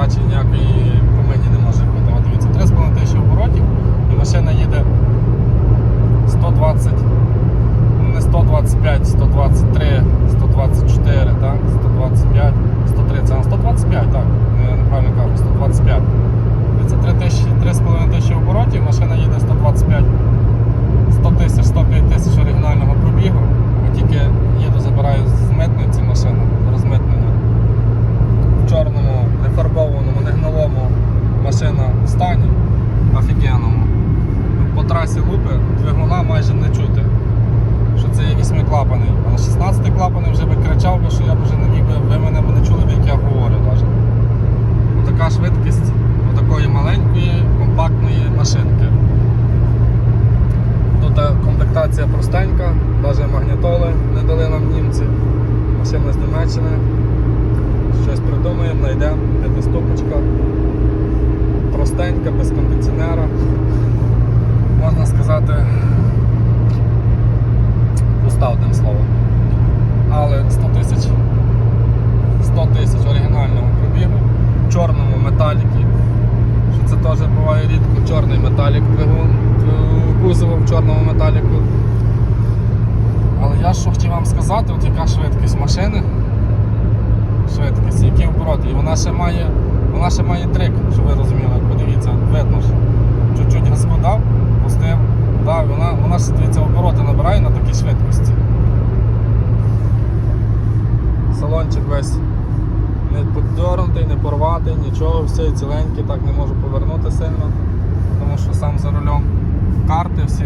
передачі ніякої двигуна майже не чути, що це є восьмиклапаний. А на 16 клапаний вже би кричав би, що я б вже не міг би, ви мене не чули, як я говорю навіть. Така швидкість такої маленької, компактної машинки. Тут е, комплектація простенька, навіть магнітоли не дали нам німці. Машина з Німеччини. Щось придумаємо, знайдемо, п'ятиступочка. Простенька, без кондиціонера. Можна сказати, пуста одним словом. Але 100 тисяч 100 тисяч оригінального пробігу в чорному металікі. Що це теж буває рідко, чорний металік двигун, е, кузово в чорному металіку. Але я що хотів вам сказати, от яка швидкість машини. Швидкість, які обороти. І вона ще має, вона ще має трик, щоб ви розуміли, подивіться, видно, що чуть-чуть газку дав, пустив, дав, і вона, вона ще дивіться, обороти набирає на такій швидкості. Салончик весь не подернутий, не порватий, нічого, все ціленький, так не можу повернути сильно, тому що сам за рулем карти всі,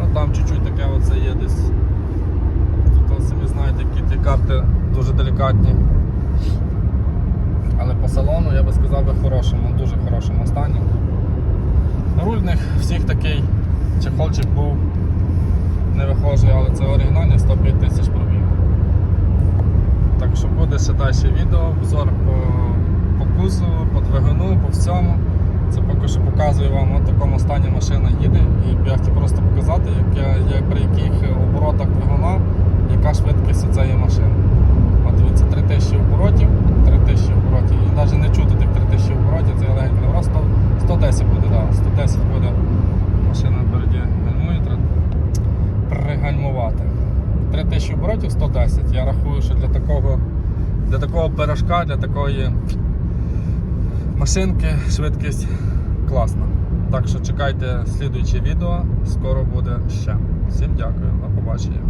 ну там чуть-чуть таке оце є десь. Тут самі знаєте, які ті карти дуже делікатні. Але по салону я би сказав би хорошому, дуже хорошому стані. Руль в них всіх такий чехольчик був не вихожий, але це оригінальний 105 тисяч пробіг. Так що буде ще далі відео, обзор по кузову, по двигуну, по всьому. Це поки що показую вам в такому стані машина їде. І я хотів просто показати, як при яких оборотах двигуна, яка швидкість цієї машини. От дивіться, 3000 оборотів, 3000 оборотів. І навіть не чути тих 3000 оборотів, це легенько не просто 110 буде, да, 110 буде машина впереді гальмує, треба пригальмувати. 3000 оборотів 110. Я рахую, що для такого, для такого пирожка, для такої машинки швидкість класна. Так що чекайте слідуюче відео, скоро буде ще. Всім дякую, на побачення.